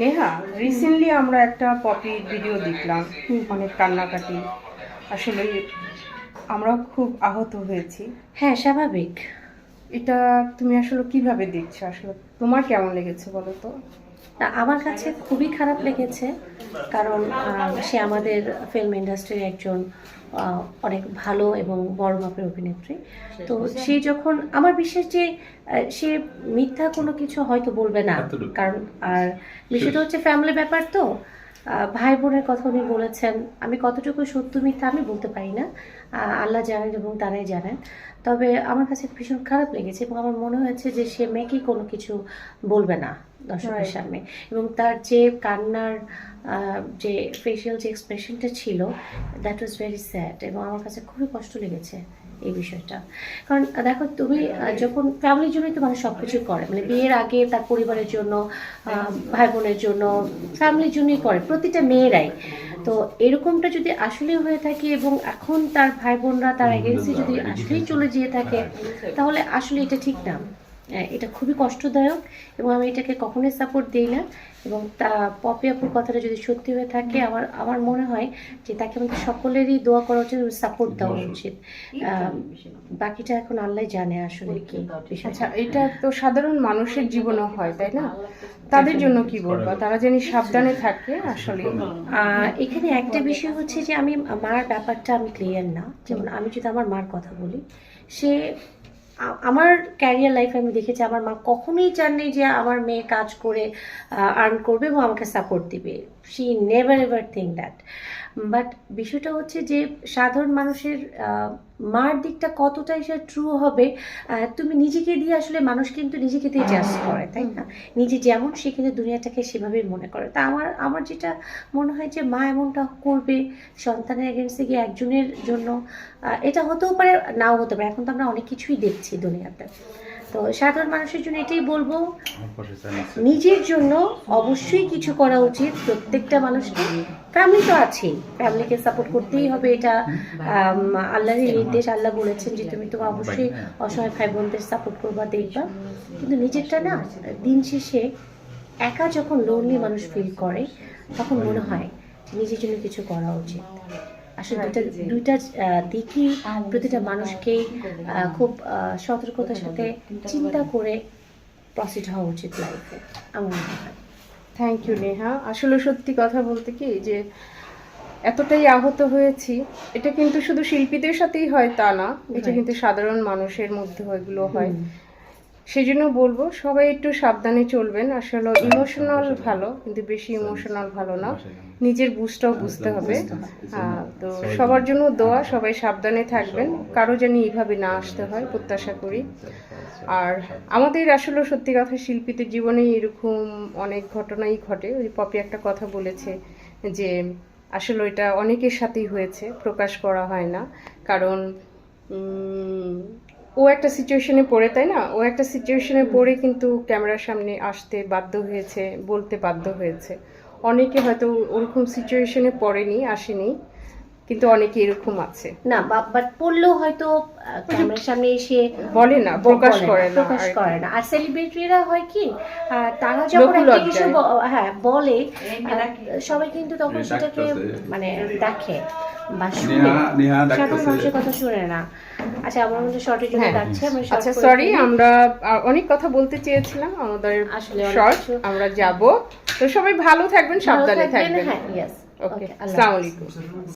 Neha recently আমরা একটা পপির video দেখলাম, অনেক কান্নাকাটি। আসলে আমরা খুব আহত হয়েছি। হ্যাঁ স্বাভাবিক। এটা তুমি আসলে কীভাবে দেখছ? আসলে তোমার কেমন লেগেছে বলো তো? আমার কাছে খুবই খারাপ লেগেছে কারণ সে আমাদের ফিল্ম ইন্ডাস্ট্রির একজন আহ, অনেক ভালো এবং বড় মাপের অভিনেত্রী। তো সে যখন আমার বিশ্বাস যে সে মিথ্যা কোনো কিছু হয়তো বলবে না কারণ আর বিষয়টা হচ্ছে ফ্যামিলি ব্যাপার তো ভাই বোনের কথা উনি বলেছেন আমি কতটুকু সত্য মিথ্যা আমি বলতে পারি না। আল্লাহ জানেন এবং তারাই জানেন। তবে আমার কাছে ভীষণ খারাপ লেগেছে এবং আমার মনে হয়েছে যে সে মেয়েকে কোনো কিছু বলবে না দর্শকের সামনে। এবং তার যে কান্নার যে ফেশিয়াল যে এক্সপ্রেশনটা ছিল দ্যাট ওয়াজ ভেরি স্যাড এবং আমার কাছে খুবই কষ্ট লেগেছে। এই বিষয়টা। কারণ দেখো তুমি যখন ফ্যামিলির জন্যই তো মানুষ সব কিছু করে। মানে বিয়ের আগে তার পরিবারের জন্য ভাই বোনের জন্য ফ্যামিলির জন্যই করে প্রতিটা মেয়েরাই। তো এরকমটা যদি আসলে হয়ে থাকে এবং এখন তার ভাই বোনরা তার এগেন্সি যদি আসলেই চলে যেয়ে থাকে তাহলে আসলে এটা ঠিক না। হ্যাঁ, এটা খুবই কষ্টদায়ক এবং আমি এটাকে কখনোই সাপোর্ট দিই না এবং তা পপি আপুর কথাটা যদি সত্যি হয়ে থাকে আমার আমার মনে হয় যে তাকে আমাদের সকলেরই দোয়া করা উচিত সাপোর্ট দেওয়া উচিত। বাকিটা এখন আল্লাহ জানে আসলে কি আচ্ছা এটা তো সাধারণ মানুষের জীবনও হয় তাই না? তাদের জন্য কি বলব? তারা যেন সাবধানে থাকে আসলে। আহ, এখানে একটা বিষয় হচ্ছে যে আমি মার ব্যাপারটা আমি ক্লিয়ার না। যেমন আমি যদি আমার মার কথা বলি সে আমার ক্যারিয়ার লাইফে আমি দেখেছি, আমার মা কখনোই চাননি যে আমার মেয়ে কাজ করে আর্ন করবে এবং আমাকে সাপোর্ট দিবে। She never ever think that but বিষয়টা হচ্ছে যে, সাধারণ মানুষের মার দিকটা কতটা সে ট্রু হবে তুমি নিজেকে দিয়ে আসলে মানুষ কিন্তু নিজেকে দিয়ে জাজ করে, তাই না? নিজে যেমন, সে কিন্তু দুনিয়াটাকে সেভাবেই মনে করে। তা আমার আমার যেটা মনে হয় যে, মা এমনটা করবে সন্তানের এগেন্সে গিয়ে একজনের জন্য এটা হতেও পারে, নাও হতে পারে। এখন তো আমরা অনেক কিছুই দেখছি দুনিয়াতে। তো সাধারণ মানুষের জন্য এটাই বলব। নিজের জন্য অবশ্যই কিছু করা উচিত প্রত্যেকটা মানুষকে। ফ্যামিলি তো আছেই ফ্যামিলিকে সাপোর্ট করতেই হবে এটা আল্লাহরই নির্দেশ আল্লাহ বলেছেন যে তুমি তো অবশ্যই অসহায় ভাই বোনদের সাপোর্ট করবা দেখবা। কিন্তু নিজেরটা না দিন শেষে একা যখন লোনলি মানুষ ফিল করে তখন মনে হয় নিজের জন্য কিছু করা উচিত। আসলে দুইটা দুইটা দিকই প্রতিটা মানুষকেই আহ, খুব সতর্কতার সাথে চিন্তা করে প্রসিড হওয়া উচিত লাইফে আমার মনে হয়। Thank you Neha. আসলে সত্যি কথা বলতে কি যে এতটাই আহত হয়েছি এটা কিন্তু শুধু শিল্পীদের সাথেই হয় তা না এটা কিন্তু সাধারণ মানুষের মধ্যে এগুলো হয়। সেই জন্য বলব সবাই একটু সাবধানে চলবেন। আসলে ইমোশনাল ভালো কিন্তু বেশি ইমোশনাল ভালো না। নিজের বুঝটাও বুঝতে হবে। তো সবার জন্য দোয়া সবাই সাবধানে থাকবেন। কারও যেন এইভাবে না আসতে হয় প্রত্যাশা করি। আর আমাদের আসলে সত্যি কথা শিল্পীদের জীবনে এরকম অনেক ঘটনাই ঘটে। ওই পপি একটা কথা বলেছে যে আসলে এটা অনেকের সাথেই হয়েছে প্রকাশ করা হয় না। কারণ ও একটা সিচুয়েশনে পড়ে তাই না? ও একটা সিচুয়েশনে পড়ে কিন্তু ক্যামেরার সামনে আসতে বাধ্য হয়েছে বলতে বাধ্য হয়েছে। অনেকে হয়তো ওরকম সিচুয়েশনে পড়েনি আসেনি কিন্তু অনেকে এরকম আছে। না বাট পড়লেও হয়তো ক্যামেরার সামনে এসে বলে না প্রকাশ করে না প্রকাশ করে না। আর সেলিব্রিটিরা হয় কি তারা যখন একটা কিছু হ্যাঁ বলে সবাই কিন্তু তখন সেটাকে মানে দেখে। বা শুনে। কথা শুনে না। আচ্ছা আমার মধ্যে শর্টের জন্য হ্যাঁ। আমরা short আচ্ছা সরি আমরা অনেক কথা বলতে চেয়েছিলাম আমাদের আসলে শর্ট আমরা যাব। তো সবাই ভালো থাকবেন সাবধানে থাকবেন, থাকবেন। হ্যাঁ ইয়েস ওকে ওকে আসসালামু আলাইকুম।